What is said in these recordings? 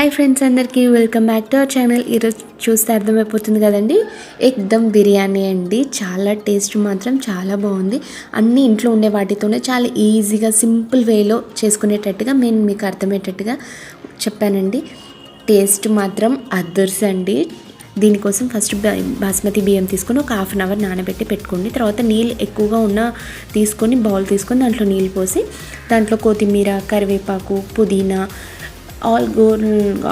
Hi friends అందరికీ welcome back to our channel ఈరోజు చూస్తే అర్థమైపోతుంది కదండి? ఎక్దమ్ బిర్యానీ అండి. చాలా టేస్ట్ మాత్రం చాలా బాగుంది. అన్ని ఇంట్లో ఉండే వాటితోనే చాలా ఈజీగా సింపుల్ వేలో చేసుకునేటట్టుగా నేను మీకు అర్థమయ్యేటట్టుగా చెప్పానండి. టేస్ట్ మాత్రం అదర్స్ అండి. దీనికోసం ఫస్ట్ బాస్మతి బియ్యం తీసుకొని ఒక హాఫ్ అన్ అవర్ నానబెట్టి పెట్టుకోండి. తర్వాత నీళ్ళు ఎక్కువగా ఉన్న తీసుకొని బౌల్ తీసుకొని దాంట్లో నీళ్ళు పోసి దాంట్లో కొత్తిమీర కరివేపాకు పుదీనా ఆల్ గో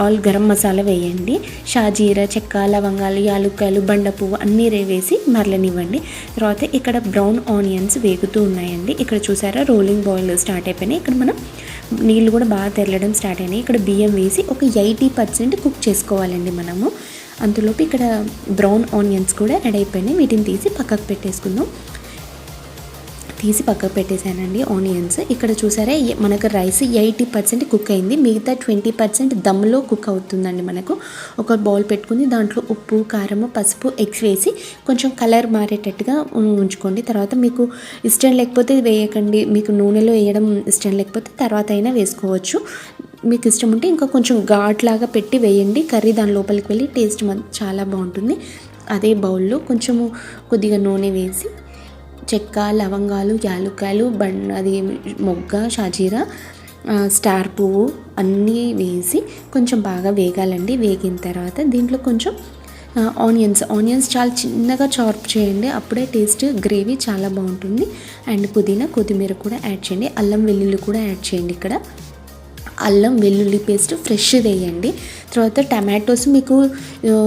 ఆల్ గరం మసాలా వేయండి. షాజీరా చెక్క లవంగాలు యాలుక్కాయలు బండ పువ్వు అన్నీ వేసి మరలనివ్వండి. తర్వాత ఇక్కడ బ్రౌన్ ఆనియన్స్ వేగుతూ ఉన్నాయండి. ఇక్కడ చూసారా రోలింగ్ బాయిల్ స్టార్ట్ అయిపోయినాయి. ఇక్కడ మనం నీళ్ళు కూడా బాగా తెరలడం స్టార్ట్ అయినాయి. ఇక్కడ బియ్యం వేసి ఒక ఎయిటీ పర్సెంట్ కుక్ చేసుకోవాలండి మనము. అంతలోపు ఇక్కడ బ్రౌన్ ఆనియన్స్ కూడా యాడ్ అయిపోయినాయి. వీటిని తీసి పక్కకు పెట్టేసుకుందాం. తీసి పక్కకు పెట్టేశానండి ఆనియన్స్ ఇక్కడ చూసారా మనకు రైస్ ఎయిటీ పర్సెంట్ కుక్ అయింది. మిగతా ట్వంటీ పర్సెంట్ దమ్లో కుక్ అవుతుందండి మనకు. ఒక బౌల్ పెట్టుకుని దాంట్లో ఉప్పు కారము పసుపు ఎగ్స్ వేసి కొంచెం కలర్ మారేటట్టుగా ఉంచుకోండి. తర్వాత మీకు ఇష్టం లేకపోతే వేయకండి. మీకు నూనెలో వేయడం ఇష్టం లేకపోతే తర్వాత అయినా వేసుకోవచ్చు. మీకు ఇష్టం ఉంటే ఇంకా కొంచెం ఘాట్లాగా పెట్టి వేయండి. కర్రీ దాని లోపలికి వెళ్ళి టేస్ట్ చాలా బాగుంటుంది. అదే బౌల్లో కొంచెము కొద్దిగా నూనె వేసి చెక్క లవంగాలు యాలుక్కాయలు బండ్ అది మొగ్గ షాజీరా స్టార్ పువ్వు అన్నీ వేసి కొంచెం బాగా వేగాలండి. వేగిన తర్వాత దీంట్లో కొంచెం ఆనియన్స్. ఆనియన్స్ చాలా చిన్నగా చార్ప్ చేయండి. అప్పుడే టేస్ట్ గ్రేవీ చాలా బాగుంటుంది. అండ్ పుదీనా కొత్తిమీర కూడా యాడ్ చేయండి. అల్లం వెల్లుల్లి కూడా యాడ్ చేయండి ఇక్కడ. అల్లం వెల్లుల్లి పేస్ట్ ఫ్రెష్ వేయండి. తర్వాత టమాటోస్ మీకు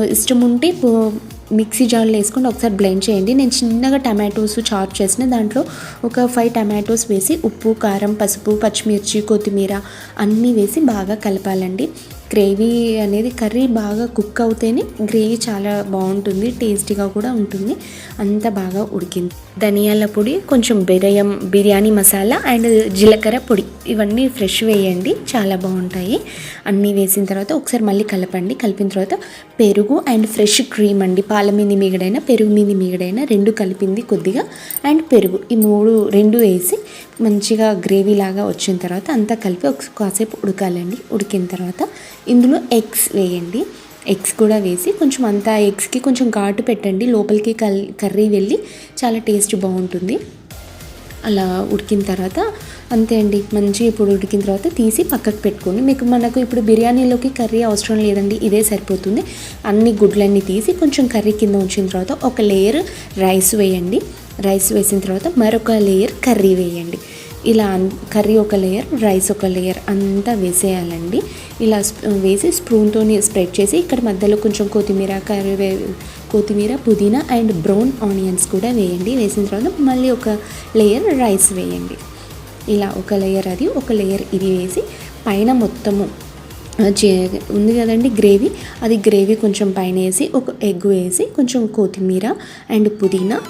ఇష్టం ఉంటే పో- మిక్సీ జార్లో వేసుకొని ఒకసారి బ్లెండ్ చేయండి. నేను చిన్నగా టమాటోస్ చాప్ చేసిన దాంట్లో ఒక ఫైవ్ టమాటోస్ వేసి ఉప్పు కారం పసుపు పచ్చిమిర్చి కొత్తిమీర అన్నీ వేసి బాగా కలపాలండి. గ్రేవీ అనేది కర్రీ బాగా కుక్ అవుతేనే గ్రేవీ చాలా బాగుంటుంది టేస్టీగా కూడా ఉంటుంది. అంత బాగా ఉడికింది. ధనియాల పొడి కొంచెం బిర్యం బిర్యానీ మసాలా అండ్ జీలకర్ర పొడి. ఇవన్నీ ఫ్రెష్ వేయండి చాలా బాగుంటాయి. అన్నీ వేసిన తర్వాత ఒకసారి మళ్ళీ కలపండి. కలిపిన తర్వాత పెరుగు అండ్ ఫ్రెష్ క్రీమ్ అండి. పాల మీది మీగడైనా పెరుగు మీది మీగడైనా రెండు కలిపింది కొద్దిగా. అండ్ పెరుగు ఈ మూడు రెండు వేసి మంచిగా గ్రేవీ లాగా వచ్చిన తర్వాత అంతా కలిపి ఒక కాసేపు ఉడకాలండి. ఉడికిన తర్వాత ఇందులో ఎగ్స్ వేయండి. ఎగ్స్ కూడా వేసి కొంచెం అంతా ఎగ్స్కి కొంచెం ఘాటు పెట్టండి. లోపలికి కల్ కర్రీ వెళ్ళి చాలా టేస్ట్ బాగుంటుంది. అలా ఉడికిన తర్వాత అంతే అండి. మంచి ఇప్పుడు ఉడికిన తర్వాత తీసి పక్కకు పెట్టుకోండి. మీకు మనకు ఇప్పుడు బిర్యానీలోకి కర్రీ అవసరం లేదండి. ఇదే సరిపోతుంది. అన్ని గుడ్లన్నీ తీసి కొంచెం కర్రీ కింద ఉంచిన తర్వాత ఒక లేయర్ రైస్ వేయండి. రైస్ వేసిన తర్వాత మరొక లేయర్ కర్రీ వేయండి. ఇలా కర్రీ ఒక లేయర్ రైస్ ఒక లేయర్ అంతా వేసేయాలండి. ఇలా వేసి స్పూన్తో స్ప్రెడ్ చేసి ఇక్కడ మధ్యలో కొంచెం కొత్తిమీర కరివే కొత్తిమీర పుదీనా అండ్ బ్రౌన్ ఆనియన్స్ కూడా వేయండి. వేసిన తర్వాత మళ్ళీ ఒక లేయర్ రైస్ వేయండి. ఇలా ఒక లేయర్ అది ఒక లేయర్ ఇది వేసి పైన మొత్తము చే- ఉంది కదండి గ్రేవీ. అది గ్రేవీ కొంచెం పైన వేసి ఒక ఎగ్ వేసి కొంచెం కొత్తిమీర అండ్ పుదీనా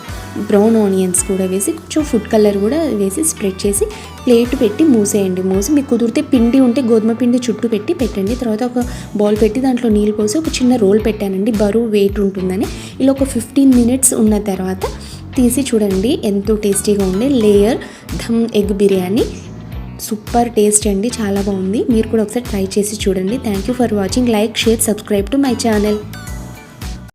బ్రౌన్ ఆనియన్స్ కూడా వేసి కొంచెం ఫుడ్ కలర్ కూడా వేసి స్ప్రెడ్ చేసి ప్లేట్ పెట్టి మూసేయండి. మూసి మీకు కుదిరితే పిండి ఉంటే గోధుమ పిండి చుట్టూ పెట్టి పెట్టండి. తర్వాత ఒక బౌల్ పెట్టి దాంట్లో నీళ్ళు పోసి ఒక చిన్న రోల్ పెట్టానండి. బరువు వెయిట్ ఉంటుందని. ఇలా ఒక ఫిఫ్టీన్ మినిట్స్ ఉన్న తర్వాత తీసి చూడండి ఎంతో టేస్టీగా ఉండే layer dum egg biryani. Super taste అండి చాలా బాగుంది. మీరు కూడా ఒకసారి ట్రై చేసి చూడండి. Thank you for watching like share subscribe to my channel